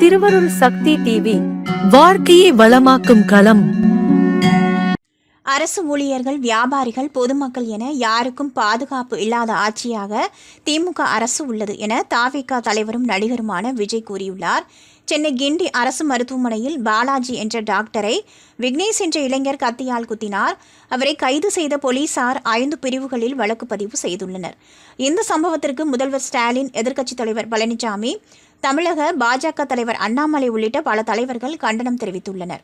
திருவருள் சக்தி டிவி வாழ்க்கையை வளமாக்கும் களம். அரசு ஊழியர்கள் வியாபாரிகள் பொதுமக்கள் என யாருக்கும் பாதுகாப்பு இல்லாத ஆட்சியாக திமுக அரசு உள்ளது என தாவேகா தலைவரும் நடிகருமான விஜய் கூறியுள்ளார். சென்னை கிண்டி அரசு மருத்துவமனையில் பாலாஜி என்ற டாக்டரை விக்னேஷ் என்ற இளைஞர் கத்தியால் குத்தினார். அவரை கைது செய்த போலீசார் ஐந்து பிரிவுகளில் வழக்கு பதிவு செய்துள்ளனர். இந்த சம்பவத்திற்கு முதல்வர் ஸ்டாலின் எதிர்க்கட்சித் தலைவர் பழனிசாமி தமிழக பாஜக தலைவர் அண்ணாமலை உள்ளிட்ட பல தலைவர்கள் கண்டனம் தெரிவித்துள்ளனர்.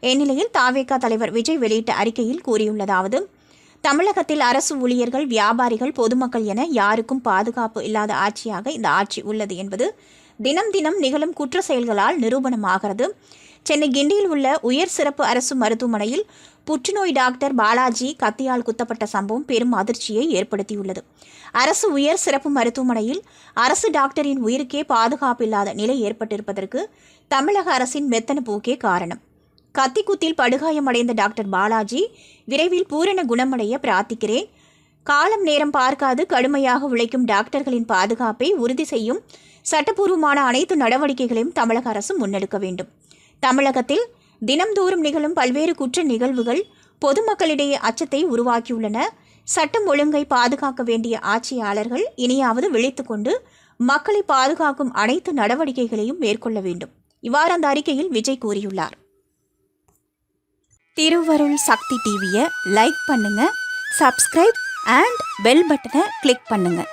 இந்நிலையில் தாவேகா தலைவர் விஜய் வெளியிட்ட அறிக்கையில் கூறியுள்ளதாவது தமிழகத்தில் அரசு ஊழியர்கள் வியாபாரிகள் பொதுமக்கள் என யாருக்கும் பாதுகாப்பு இல்லாத ஆட்சியாக இந்த ஆட்சி உள்ளது என்பது தினம் தினம் நிகழும் குற்ற செயல்களால் நிரூபணமாகிறது. சென்னை கிண்டியில் உள்ள உயர் சிறப்பு அரசு மருத்துவமனையில் புற்றுநோய் டாக்டர் பாலாஜி கத்தியால் குத்தப்பட்ட சம்பவம் பெரும் அதிர்ச்சியை ஏற்படுத்தியுள்ளது. அரசு உயர் சிறப்பு மருத்துவமனையில் அரசு டாக்டரின் உயிருக்கே பாதுகாப்பு இல்லாத நிலை ஏற்பட்டிருப்பதற்கு தமிழக அரசின் மெத்தன போக்கே காரணம். கத்திக்குத்தில் படுகாயமடைந்த டாக்டர் பாலாஜி விரைவில் பூரண குணமடைய பிரார்த்திக்கிறேன். காலம் நேரம் பார்க்காது கடுமையாக உழைக்கும் டாக்டர்களின் பாதுகாப்பை உறுதி செய்யும் சட்டப்பூர்வமான அனைத்து நடவடிக்கைகளையும் தமிழக அரசு முன்னெடுக்க வேண்டும். தமிழகத்தில் தினம்தோறும் நிகழும் பல்வேறு குற்ற நிகழ்வுகள் பொதுமக்களிடையே அச்சத்தை உருவாக்கியுள்ளன. சட்டம் ஒழுங்கை பாதுகாக்க வேண்டிய ஆட்சியாளர்கள் இனியாவது விழித்துக்கொண்டு மக்களை பாதுகாக்கும் அனைத்து நடவடிக்கைகளையும் மேற்கொள்ள வேண்டும். இவ்வாறு அந்த அறிக்கையில் விஜய் கூறியுள்ளார். திருவருள் சக்தி டிவியை லைக் பண்ணுங்க சப்ஸ்கிரைப் அண்ட் பெல் பட்டனை கிளிக் பண்ணுங்கள்